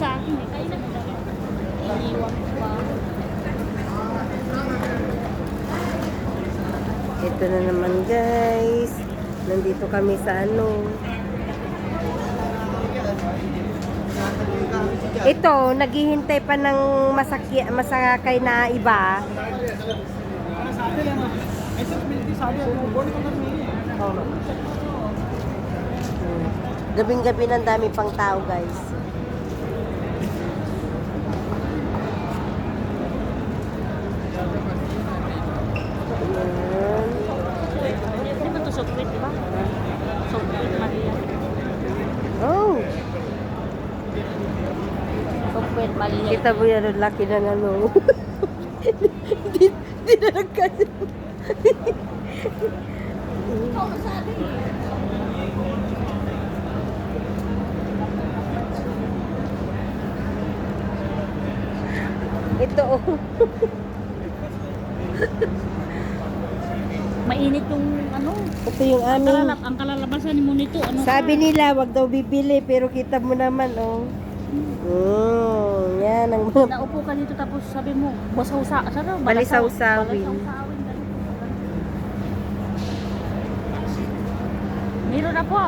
Sa akin eh. Kayo na Iniwan ko pa. Ito na naman guys. Nandito kami sa ano. Ito, naghihintay pa ng masakya, masakay na iba. Hmm. Gabing-gabi ng dami pang tao guys. Di ba? Sukrit Maria. Oh, Sukrit Maria. kita mo yan ang laki ng ano. Di, di na nagkasi. Masabi. Ito oh. Mainit yung ano. Ito yung aming. Kalalap, ang kalalabasan mo nito. Ano Sabi ka? nila, wag daw bibili, pero kita mo naman, oh. Mm, yan ang mga Naupo ka dito tapos sabi mo, basawsa, sana Balisaw-sawin. Balisaw-sawin. Meron na po.